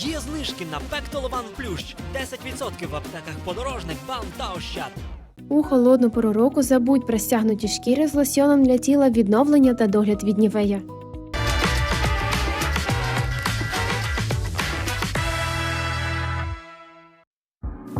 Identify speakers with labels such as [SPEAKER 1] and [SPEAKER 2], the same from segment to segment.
[SPEAKER 1] Є знижки на Пектолован Плющ. 10% в аптеках подорожник, бам та ощад.
[SPEAKER 2] У холодну пору року забудь про стягнуті шкіри з лосьоном для тіла відновлення та догляд від нівея.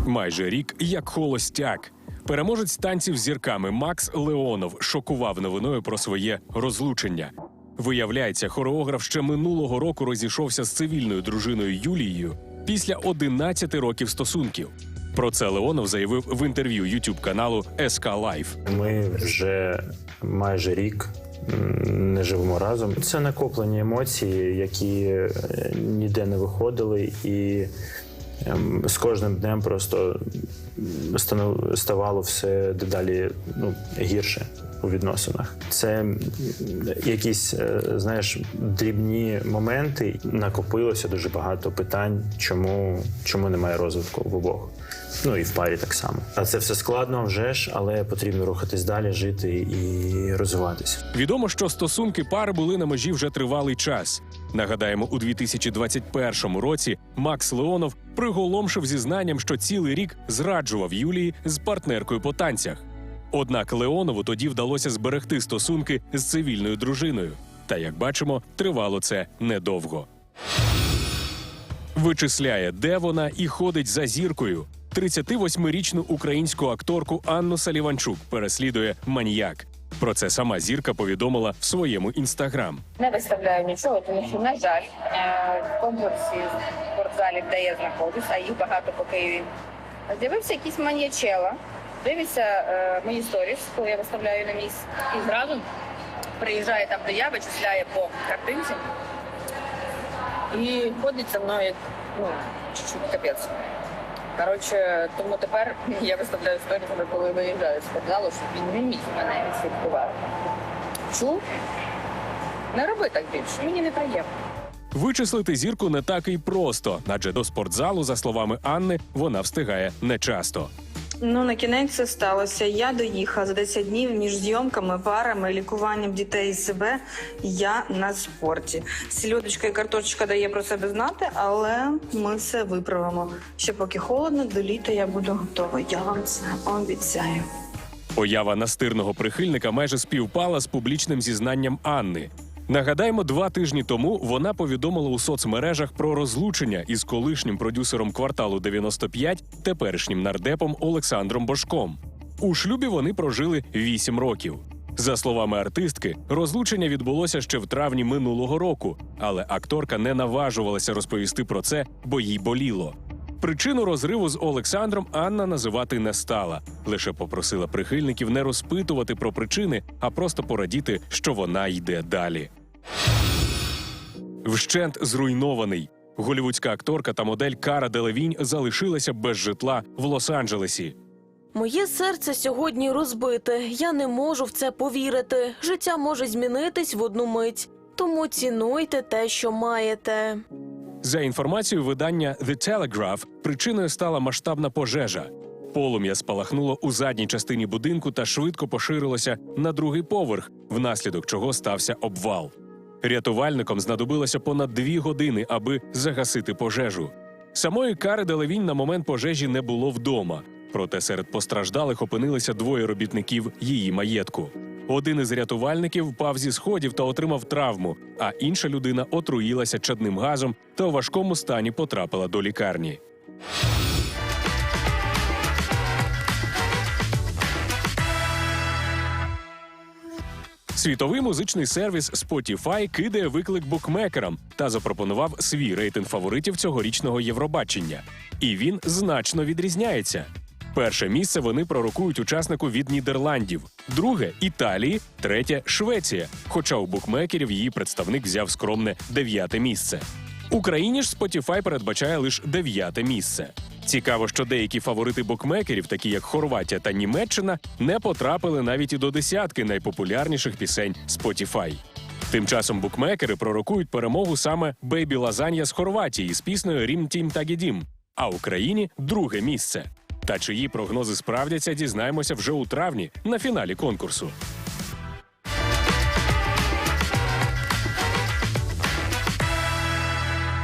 [SPEAKER 3] Майже рік як холостяк. Переможець танців з зірками Макс Леонов шокував новиною про своє розлучення. Виявляється, хореограф ще минулого року розійшовся з цивільною дружиною Юлією після 11 років стосунків. Про це Леонов заявив в інтерв'ю youtube каналу SK Life.
[SPEAKER 4] Ми вже майже рік не живемо разом. Це накоплені емоції, які е, ніде не виходили, і ем, з кожним днем просто ставало все дедалі ну, гірше у відносинах. Це якісь, е, знаєш, дрібні моменти. Накопилося дуже багато питань, чому, чому немає розвитку в обох. Ну і в парі так само. А це все складно вже ж, але потрібно рухатись далі, жити і розвиватися.
[SPEAKER 3] Відомо, що стосунки пари були на межі вже тривалий час. Нагадаємо, у 2021 році Макс Леонов приголомшив зізнанням, що цілий рік зраджував Юлії з партнеркою по танцях. Однак Леонову тоді вдалося зберегти стосунки з цивільною дружиною. Та як бачимо, тривало це недовго. Вичисляє, де вона і ходить за зіркою. 38-річну українську акторку Анну Саліванчук переслідує маніяк. Про це сама зірка повідомила в своєму інстаграм.
[SPEAKER 5] Не виставляю нічого, тому що, на жаль, е, в конкурсі в де я знаходжусь, а їх багато по Києві, з'явився якийсь маньячела, дивиться е, мої сторіс, коли я виставляю на місць, і зразу приїжджає там, де я, вичисляє по картинці і ходить за мною як ну, чуть-чуть капець. Коротше, тому тепер я виставляю сторіс, коли виїжджаю з спортзалу, щоб він не міг мене відслідкувати. Чув? Не роби так більше, мені неприємно.
[SPEAKER 3] Вичислити зірку не так і просто, адже до спортзалу, за словами Анни, вона встигає нечасто.
[SPEAKER 6] Ну, на кінець це сталося. Я доїхала за 10 днів між зйомками, парами, лікуванням дітей і себе. Я на спорті. Сільодочка і картошечка дає про себе знати, але ми все виправимо. Ще поки холодно, до літа я буду готова. Я вам це обіцяю.
[SPEAKER 3] Поява настирного прихильника майже співпала з публічним зізнанням Анни. Нагадаємо, два тижні тому вона повідомила у соцмережах про розлучення із колишнім продюсером кварталу 95, теперішнім нардепом Олександром Бошком. У шлюбі вони прожили 8 років. За словами артистки, розлучення відбулося ще в травні минулого року, але акторка не наважувалася розповісти про це, бо їй боліло. Причину розриву з Олександром Анна називати не стала, лише попросила прихильників не розпитувати про причини, а просто порадіти, що вона йде далі. Вщент зруйнований. Голівудська акторка та модель Кара Делевінь залишилася без житла в Лос-Анджелесі.
[SPEAKER 7] Моє серце сьогодні розбите. Я не можу в це повірити. Життя може змінитись в одну мить. Тому цінуйте те, що маєте.
[SPEAKER 3] За інформацією видання The Telegraph, причиною стала масштабна пожежа. Полум'я спалахнуло у задній частині будинку та швидко поширилося на другий поверх, внаслідок чого стався обвал. Рятувальникам знадобилося понад дві години, аби загасити пожежу. Самої Кари Делевінь на момент пожежі не було вдома. Проте серед постраждалих опинилися двоє робітників її маєтку. Один із рятувальників впав зі сходів та отримав травму, а інша людина отруїлася чадним газом та у важкому стані потрапила до лікарні. Світовий музичний сервіс Spotify кидає виклик букмекерам та запропонував свій рейтинг фаворитів цьогорічного Євробачення. І він значно відрізняється. Перше місце вони пророкують учаснику від Нідерландів, друге Італії, третє Швеція. Хоча у букмекерів її представник взяв скромне дев'яте місце. Україні ж Spotify передбачає лише дев'яте місце. Цікаво, що деякі фаворити букмекерів, такі як Хорватія та Німеччина, не потрапили навіть і до десятки найпопулярніших пісень Spotify. Тим часом букмекери пророкують перемогу саме Бейбі Лазанья з Хорватії з піснею Рім Тім Тагідім, а Україні друге місце. Та чиї прогнози справдяться, дізнаємося вже у травні на фіналі конкурсу.